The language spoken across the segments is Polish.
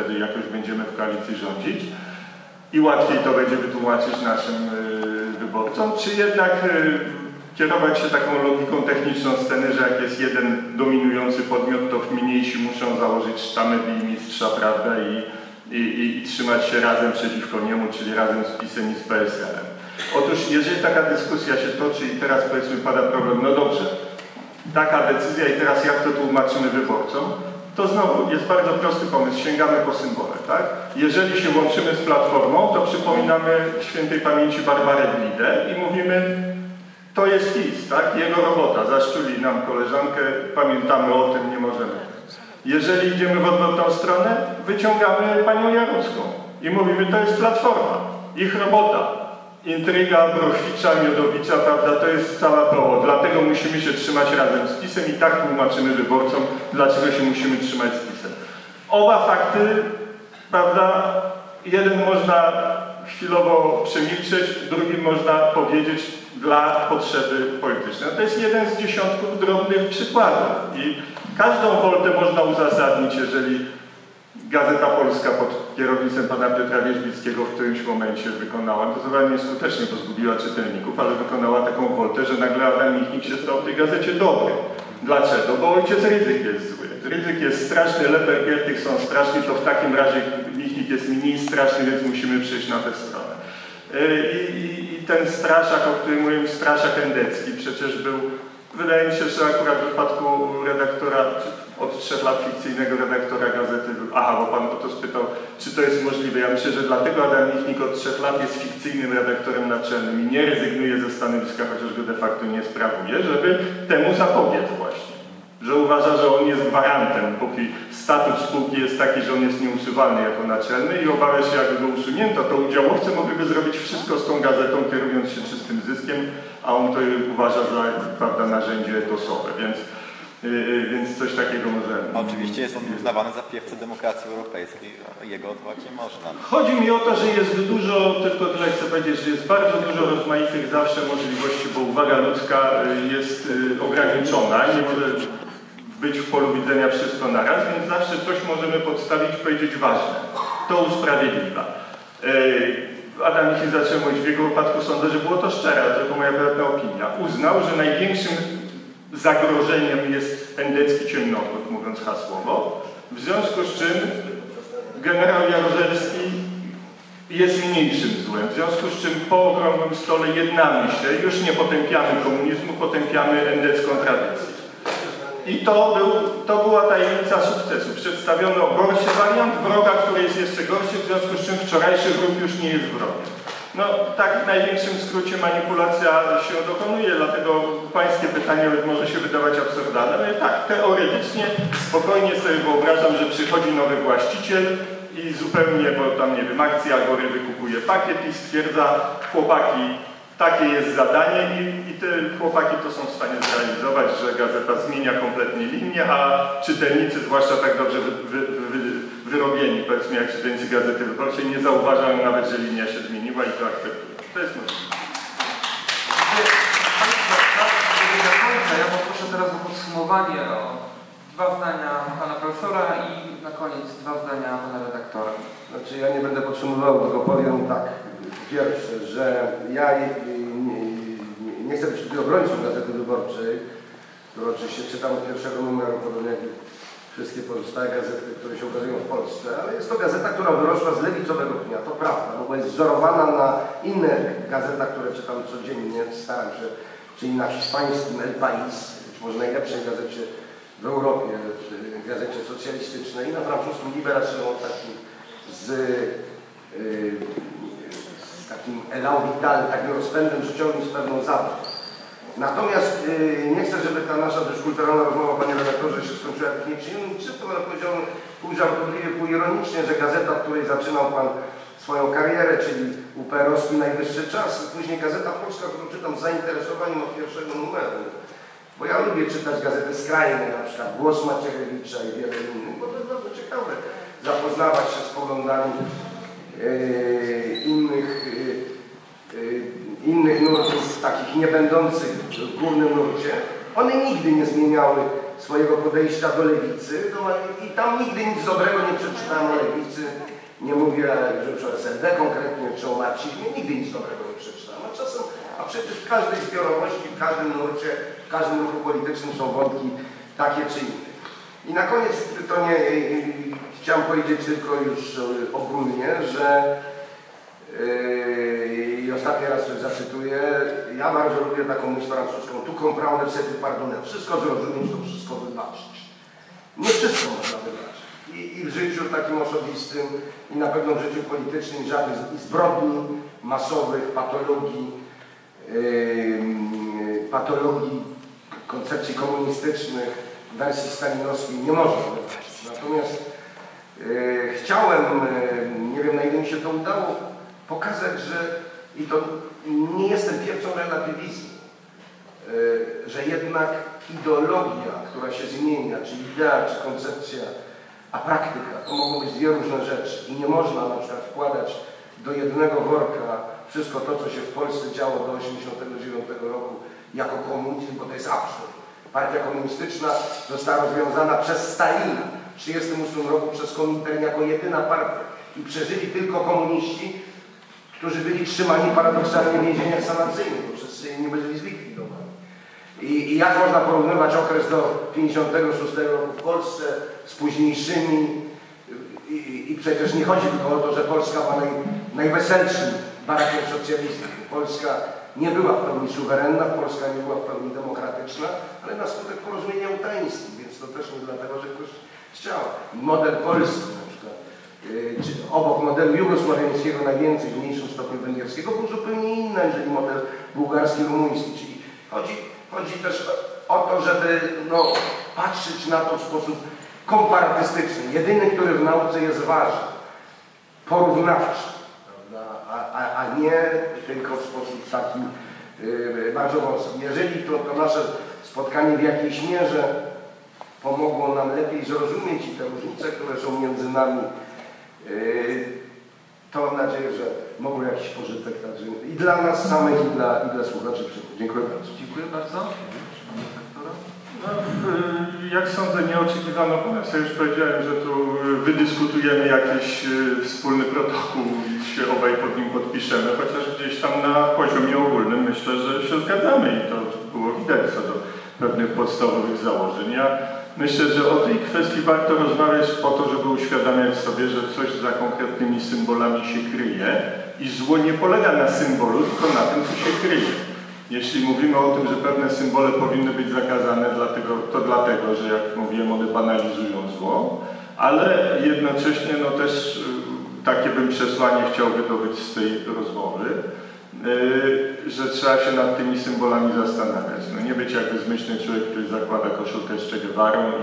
wtedy jakoś będziemy w koalicji rządzić i łatwiej to będzie wytłumaczyć naszym y, wyborcom, czy jednak y, kierować się taką logiką techniczną sceny, że jak jest jeden dominujący podmiot, to mniejsi muszą założyć sztamę i mistrza, prawda, i, i, i, trzymać się razem przeciwko niemu, czyli razem z PiSem i z PSL-em. Otóż jeżeli taka dyskusja się toczy i teraz powiedzmy pada problem, no dobrze, taka decyzja i teraz jak to tłumaczymy wyborcom, to znowu jest bardzo prosty pomysł, sięgamy po symbole, tak? Jeżeli się łączymy z Platformą, to przypominamy świętej pamięci Barbarę Glidę i mówimy, to jest PiS, tak? Jego robota, zaszczuli nam koleżankę, pamiętamy o tym, nie możemy. Jeżeli idziemy w odwrotną stronę, wyciągamy panią Jarucką i mówimy, to jest Platforma, ich robota. Intryga Brochwicza, Miodowicza, prawda, to jest cała PO. Dlatego musimy się trzymać razem z PiSem i tak tłumaczymy wyborcom, dlaczego się musimy trzymać z PiSem. Oba fakty, prawda, jeden można chwilowo przemilczeć, drugi można powiedzieć dla potrzeby politycznej. To jest jeden z dziesiątków drobnych przykładów i każdą woltę można uzasadnić, jeżeli Gazeta Polska pod kierownictwem pana Piotra Wierzbickiego w którymś momencie wykonała, dozowanie nieskutecznie, bo zgubiła czytelników, ale wykonała taką woltę, że nagle Adam Michnik się stał w tej gazecie dobry. Dlaczego? Bo ojciec Rydzyk jest zły. Rydzyk jest straszny, Leper są straszni, to w takim razie Michnik jest mniej straszny, więc musimy przejść na tę stronę. I, i, I, ten straszak, o którym mówiłem, straszak endecki, przecież był, wydaje mi się, że akurat w wypadku redaktora, od trzech lat fikcyjnego redaktora gazety, aha, bo pan o to spytał, czy to jest możliwe. Ja myślę, że dlatego Adam Michnik od trzech lat jest fikcyjnym redaktorem naczelnym i nie rezygnuje ze stanowiska, chociaż go de facto nie sprawuje, żeby temu zapobiec właśnie. Że uważa, że on jest gwarantem, póki statut spółki jest taki, że on jest nieusuwalny jako naczelny i obawia się, jakby go usunięto, to udziałowcy mogliby zrobić wszystko z tą gazetą, kierując się czystym zyskiem, a on to uważa za prawda, narzędzie etosowe. Więc więc coś takiego możemy. Oczywiście jest on uznawany za piewcę demokracji europejskiej, jego odwołać nie można. Chodzi mi o to, że jest dużo, tylko tyle chcę powiedzieć, że jest bardzo dużo rozmaitych zawsze możliwości, bo uwaga ludzka y, jest y, ograniczona, nie może być w polu widzenia wszystko naraz, więc zawsze coś możemy podstawić, powiedzieć ważne. To usprawiedliwia. Y, Adam zaczął mówić, w jego wypadku sądzę, że było to szczere, tylko moja prywatna opinia. Uznał, że największym zagrożeniem jest endecki ciemnochód, mówiąc hasłowo, w związku z czym generał Jaruzelski jest mniejszym złem, w związku z czym po okrągłym stole jednamy się, już nie potępiamy komunizmu, potępiamy endecką tradycję. I to, był, to była tajemnica sukcesu. Przedstawiono gorszy wariant wroga, który jest jeszcze gorszy, w związku z czym wczorajszy wróg już nie jest wrogiem. No tak w największym skrócie manipulacja się dokonuje, dlatego pańskie pytanie może się wydawać absurdalne. No i tak, teoretycznie spokojnie sobie wyobrażam, że przychodzi nowy właściciel i zupełnie, bo tam nie wiem, akcja Agory wykupuje pakiet i stwierdza, chłopaki, takie jest zadanie i, i te chłopaki to są w stanie zrealizować, że gazeta zmienia kompletnie linię, a czytelnicy, zwłaszcza tak dobrze wy, wy, wy, wyrobieni, powiedzmy jak czytelnicy Gazety Wyborczej, nie zauważają nawet, że linia się zmieniła i to akceptują. To jest możliwe. Ja poproszę teraz o podsumowanie, o dwa zdania pana profesora i na koniec dwa zdania pana redaktora. Znaczy ja nie będę podsumował, tylko powiem tak. Pierwsze, że ja nie, nie, chcę być tutaj obrońcą Gazety Wyborczej, którą oczywiście czytam od pierwszego numeru, podobnie jak wszystkie pozostałe gazety, które się ukazują w Polsce, ale jest to gazeta, która wyrosła z lewicowego dnia, to prawda, bo jest wzorowana na innych gazetach, które czytam codziennie, staram się, czyli na hiszpańskim El País, może najlepszej gazecie w Europie, gazecie socjalistycznej, i na francuskim Libération, takim z, yy, z takim elan vital, takim rozpędem życiowym, z pewną zabaw. Natomiast yy, nie chcę, żeby ta nasza dość kulturalna rozmowa, panie redaktorze, się skończyła jak nieprzyjemnym ale powiedziałem pół żartobliwie, ironicznie, że gazeta, w której zaczynał pan swoją karierę, czyli UPR-owski Najwyższy Czas, później Gazeta Polska, którą czytam z zainteresowaniem od pierwszego numeru. Bo ja lubię czytać gazety skrajne, na przykład Głos Macierewicza i wiele innych, bo to jest bardzo ciekawe zapoznawać się z poglądami yy, innych yy, yy, innych nurtów, takich nie będących w głównym nurcie, one nigdy nie zmieniały swojego podejścia do lewicy no, i tam nigdy nic dobrego nie przeczytałem o lewicy. Nie mówię że o SLD konkretnie, czy o Marcinie, nigdy nic dobrego nie przeczytałem. A czasem, a przecież w każdej zbiorowości, w każdym nurcie, w każdym ruchu politycznym są wątki takie czy inne. I na koniec to nie chciałem powiedzieć tylko już e, ogólnie, że Yy, I ostatni raz coś zacytuję. Ja bardzo lubię taką myśl francuską. Tu comprendre, c'est. Wszystko zrozumieć, to wszystko wybaczyć. Nie wszystko można wybaczyć. I, I w życiu takim osobistym, i na pewno w życiu politycznym, żadnych zbrodni masowych, patologii, yy, patologii koncepcji komunistycznych, wersji stalinowskiej nie można wybaczyć. Natomiast yy, chciałem, yy, nie wiem na ile mi się to udało, pokazać, że i to nie jestem piewcą relatywizmu, yy, że jednak ideologia, która się zmienia, czy idea, czy koncepcja, a praktyka, to mogą być dwie różne rzeczy i nie można na przykład wkładać do jednego worka wszystko to, co się w Polsce działo do 1989 roku jako komunizm, bo to jest absurd. Partia komunistyczna została rozwiązana przez Stalina w 1938 roku przez Komintern jako jedyna partia i przeżyli tylko komuniści, którzy byli trzymani paradoksalnie w więzieniach sanacyjnych, bo wszyscy inni byli zlikwidowani. I, I jak można porównywać okres do 56 roku w Polsce z późniejszymi i, i, i przecież nie chodzi tylko o to, że Polska była naj, najweselszym barakiem socjalistów. Polska nie była w pełni suwerenna, Polska nie była w pełni demokratyczna, ale na skutek porozumienia ukraińskim, więc to też nie dlatego, że ktoś chciał. Model polski na przykład, yy, obok modelu jugosławiańskiego najwięcej, w mniejszym stopniu węgierskiego, był zupełnie inny, aniżeli model bułgarski, rumuński. Czyli chodzi, chodzi też o to, żeby no, patrzeć na to w sposób komparatystyczny. Jedyny, który w nauce jest ważny, porównawczy? A, a, a nie tylko w sposób taki yy, bardzo wąski. Jeżeli to, to nasze spotkanie w jakiejś mierze pomogło nam lepiej zrozumieć i te różnice, które są między nami, yy, to mam nadzieję, że mogło jakiś pożytek także i dla nas samych, i dla, i dla słuchaczy. Dziękuję bardzo. Dziękuję bardzo. No, y, jak sądzę, nie oczekiwano nas. Ja już powiedziałem, że tu wydyskutujemy jakiś y, wspólny protokół i się obaj pod nim podpiszemy, chociaż gdzieś tam na poziomie ogólnym myślę, że się zgadzamy i to było widać co do pewnych podstawowych założeń. Ja myślę, że o tej kwestii warto rozmawiać po to, żeby uświadamiać sobie, że coś za konkretnymi symbolami się kryje i zło nie polega na symbolu, tylko na tym, co się kryje. Jeśli mówimy o tym, że pewne symbole powinny być zakazane, dlatego, to dlatego, że jak mówiłem, one banalizują zło, ale jednocześnie no też y, takie bym przesłanie chciał wydobyć z tej rozmowy, y, że trzeba się nad tymi symbolami zastanawiać. No nie być jak bezmyślny człowiek, który zakłada koszulkę z Che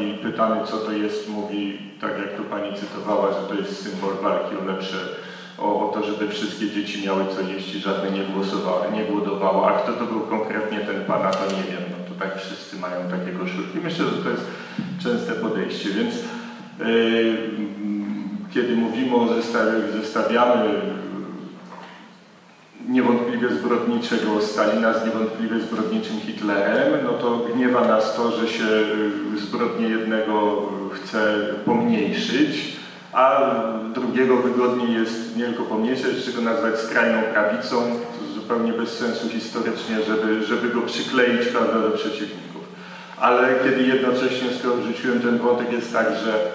i pytany co to jest, mówi, tak jak tu pani cytowała, że to jest symbol walki o lepsze o, o to, żeby wszystkie dzieci miały co jeść i żadne nie głosowały, nie głodowało. A kto to był konkretnie ten pana, to nie wiem. No to tak wszyscy mają takie koszulki. Myślę, że to jest częste podejście, więc yy, kiedy mówimy o zestawiach, zestawiamy niewątpliwie zbrodniczego Stalina z niewątpliwie zbrodniczym Hitlerem, no to gniewa nas to, że się y, zbrodnię jednego chce pomniejszyć, a drugiego wygodniej jest nie tylko pomniejszyć, czego nazwać skrajną prawicą, to zupełnie bez sensu historycznie, żeby, żeby go przykleić prawda, do przeciwników. Ale kiedy jednocześnie, skoro ten wątek, jest tak, że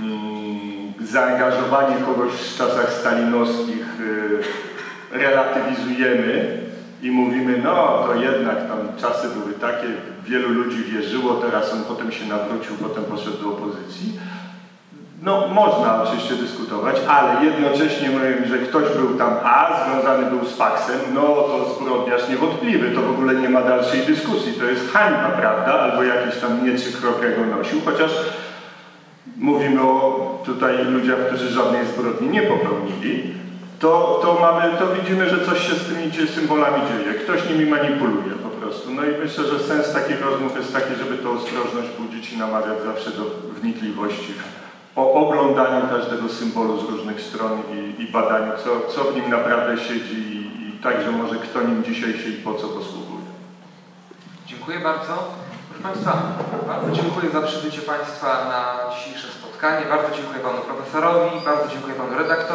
mm, zaangażowanie kogoś w czasach stalinowskich y, relatywizujemy i mówimy, no to jednak tam czasy były takie, wielu ludzi wierzyło, teraz on potem się nawrócił, potem poszedł do opozycji. No, można oczywiście dyskutować, ale jednocześnie mówię, że ktoś był tam A, związany był z faksem, no to zbrodniarz niewątpliwy, to w ogóle nie ma dalszej dyskusji, to jest hańba, prawda, albo jakiś tam mieczy krokrego nosił, chociaż mówimy o tutaj ludziach, którzy żadnej zbrodni nie popełnili, to, to, mamy, to widzimy, że coś się z tymi symbolami dzieje, ktoś nimi manipuluje po prostu. No i myślę, że sens takich rozmów jest taki, żeby tę ostrożność budzić i namawiać zawsze do wnikliwości o oglądaniu każdego symbolu z różnych stron i, i badaniu, co, co w nim naprawdę siedzi i, i także może kto nim dzisiaj się i po co posługuje. Dziękuję bardzo. Państwa, bardzo dziękuję za przybycie Państwa na dzisiejsze spotkanie. Bardzo dziękuję Panu Profesorowi, bardzo dziękuję Panu Redaktorowi.